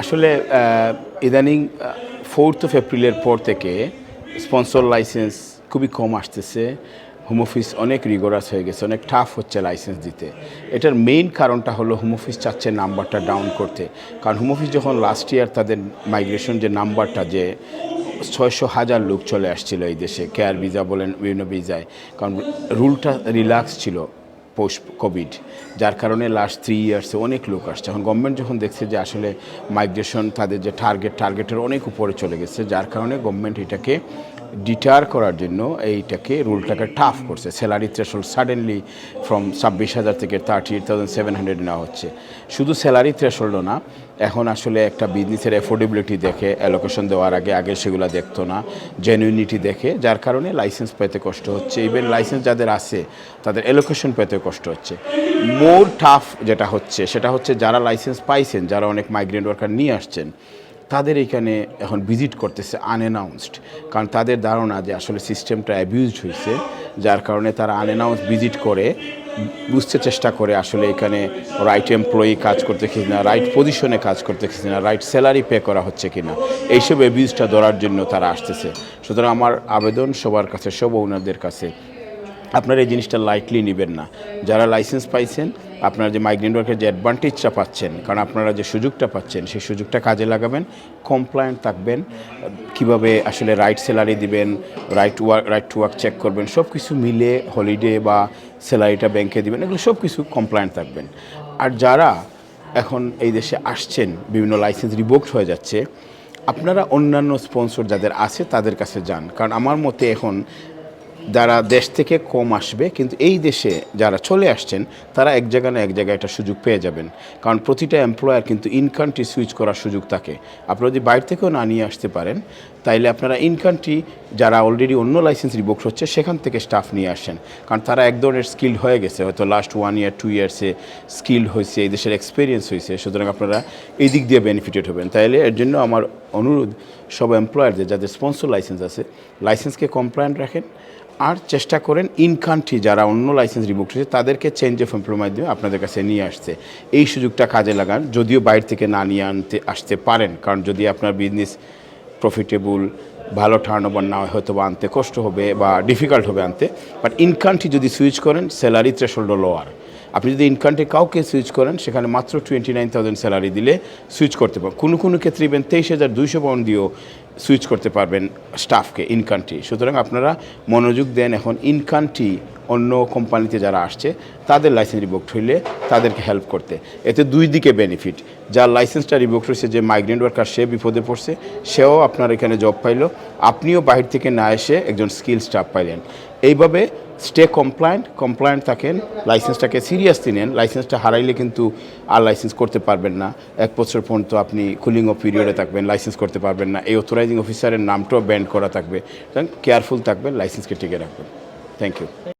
আসলে ইদানিং fourth of এপ্রিলের পর থেকে স্পন্সর লাইসেন্স খুবই কম আসতেছে। হোম অফিস অনেক রিগোরাস হয়ে গেছে, অনেক টাফ হচ্ছে লাইসেন্স দিতে। এটার মেইন কারণটা হলো হোম অফিস চাচ্ছে নাম্বারটা ডাউন করতে। কারণ হোম অফিস যখন লাস্ট ইয়ার তাদের মাইগ্রেশন যে নাম্বারটা যে ছয়শো হাজার লোক চলে আসছিল এই দেশে কেয়ার ভিসা বলেন বিভিন্ন ভিসায় কারণ রুলটা রিল্যাক্স ছিল। পোস্ট কোভিড যার কারণে লাস্ট থ্রি ইয়ার্সে অনেক লোক আসছে। এখন গভর্নমেন্ট যখন দেখছে যে আসলে মাইগ্রেশন তাদের যে টার্গেট টার্গেটের অনেক উপরে চলে গেছে, যার কারণে গভর্নমেন্ট এটাকে ডিটার করার জন্য এইটাকে রুলটাকে টাফ করছে। স্যালারি থ্রেশোল্ড সাডেনলি ফ্রম ছাব্বিশ হাজার থেকে thirty eight thousand seven hundred নেওয়া হচ্ছে। শুধু স্যালারি থ্রেশোল্ডও না, এখন আসলে একটা বিজনেসের অ্যাফোর্ডেবিলিটি দেখে অ্যালোকেশন দেওয়ার আগে আগে সেগুলো দেখতো না জেনুইনিটি দেখে, যার কারণে লাইসেন্স পেতে কষ্ট হচ্ছে। ইভেন লাইসেন্স যাদের আছে, তাদের অ্যালোকেশন পেতে কষ্ট হচ্ছে। মোর টাফ যেটা হচ্ছে, সেটা হচ্ছে যারা লাইসেন্স পাইছেন, যারা অনেক মাইগ্রেন্ট ওয়ার্কার নিয়ে আসছেন তাদের এখানে এখন ভিজিট করতেছে আনঅ্যানাউন্সড কারণ তাদের ধারণা যে আসলে সিস্টেমটা অ্যাবিউজড হয়েছে যার কারণে তারা আনঅ্যানাউন্স ভিজিট করে, বুঝতে চেষ্টা করে আসলে এখানে রাইট এমপ্লয়ি কাজ করতে কি না রাইট পজিশনে কাজ করতে কি না রাইট স্যালারি পে করা হচ্ছে কি না এইসব অ্যাবিউজটা ধরার জন্য তারা আসতেছে। সুতরাং আমার আবেদন সবার কাছে, সব ওনারদের কাছে আপনারা এই জিনিসটা লাইটলি নেবেন না। যারা লাইসেন্স পাইছেন, আপনারা যে মাইগ্রেন্ট ওয়ার্কের যে অ্যাডভান্টেজটা পাচ্ছেন, কারণ আপনারা যে সুযোগটা পাচ্ছেন, সেই সুযোগটা কাজে লাগাবেন কমপ্লায়েন্ট থাকবেন, কীভাবে আসলে রাইট স্যালারি দিবেন right work right to work check করবেন সব কিছু মিলে হলিডে বা স্যালারিটা ব্যাংকে দিবেন, এগুলো সব কিছু কমপ্লায়েন্ট থাকবেন। আর যারা এখন এই দেশে আসছেন, বিভিন্ন লাইসেন্স রিভোকড হয়ে যাচ্ছে, আপনারা অন্যান্য স্পন্সর যাদের আছে, তাদের কাছে যান। কারণ আমার মতে এখন যারা দেশ থেকে কম আসবে, কিন্তু এই দেশে যারা চলে আসছেন, তারা এক জায়গা না এক জায়গায় একটা সুযোগ পেয়ে যাবেন। কারণ প্রতিটা এমপ্লয়ার কিন্তু ইন সুইচ করার সুযোগ থাকে। আপনারা যদি বাইরে থেকেও না নিয়ে আসতে পারেন, তাইলে আপনারা ইন যারা অলরেডি অন্য লাইসেন্স রিভোক হচ্ছে, সেখান থেকে স্টাফ নিয়ে আসেন। কারণ তারা এক ধরনের স্কিল হয়ে গেছে। হয়তো লাস্ট ওয়ান ইয়ার টু ইয়ার্সে স্কিল হয়েছে, এই দেশের এক্সপিরিয়েন্স হয়েছে। সুতরাং আপনারা এই দিক দিয়ে বেনিফিটেড হবেন। তাইলে এর জন্য আমার অনুরোধ সব এমপ্লয়ারদের যাদের স্পন্সর লাইসেন্স আছে লাইসেন্সকে কমপ্লায়েন্ট রাখেন আর চেষ্টা করেন ইন কান্ট্রি যারা অন্য লাইসেন্স রিভোক হয়েছে তাদেরকে চেঞ্জ অফ এমপ্লয় মাধ্যমে আপনাদের কাছে নিয়ে আসছে এই সুযোগটা কাজে লাগান, যদিও বাইরে থেকে না নিয়ে আনতে, আসতে পারেন, কারণ যদি আপনার বিজনেস প্রফিটেবল ভালো টার্ন ওভার না হয় হয়তো বা আনতে কষ্ট হবে বা ডিফিকাল্ট হবে আনতে। বাট ইন কান্ট্রি যদি সুইচ করেন স্যালারি থ্রেশোল্ড লোয়ার আপনি যদি ইনকামটি কাউকে সুইচ করেন, সেখানে মাত্র টোয়েন্টি নাইন থাউজেন্ড স্যালারি দিলে সুইচ করতে পারেন কোনো কোনো ক্ষেত্রে ইভেন তেইশ হাজার দুইশো পাউন্ড দিয়েও সুইচ করতে পারবেন স্টাফকে ইনকান্ট্রি সুতরাং আপনারা মনোযোগ দেন এখন ইন কান্ট্রি অন্য কোম্পানিতে যারা আসছে, তাদের লাইসেন্স রিভোক্ট হইলে তাদেরকে হেল্প করতে। এতে দুই দিকে বেনিফিট যার লাইসেন্সটা রিভোক্ট হয়েছে, যে মাইগ্রেন্ট ওয়ার্কার সে বিপদে পড়ছে, সেও আপনার এখানে জব পাইলো। আপনিও বাহির থেকে না এসে একজন স্কিল স্টাফ পাইলেন। এইভাবে স্টে কমপ্লায়েন্ট কমপ্লায়েন্ট থাকেন লাইসেন্সটাকে সিরিয়াসলি নেন। লাইসেন্সটা হারাইলে কিন্তু আর লাইসেন্স করতে পারবেন না। এক বছর পর্যন্ত আপনি কুলিং অফ পিরিয়ডে থাকবেন লাইসেন্স করতে পারবেন না। এই অথরাইজিং অফিসারের নামটাও ব্যান্ড করা থাকবে। কেয়ারফুল থাকবেন লাইসেন্সকে টিকে রাখবেন। Thank you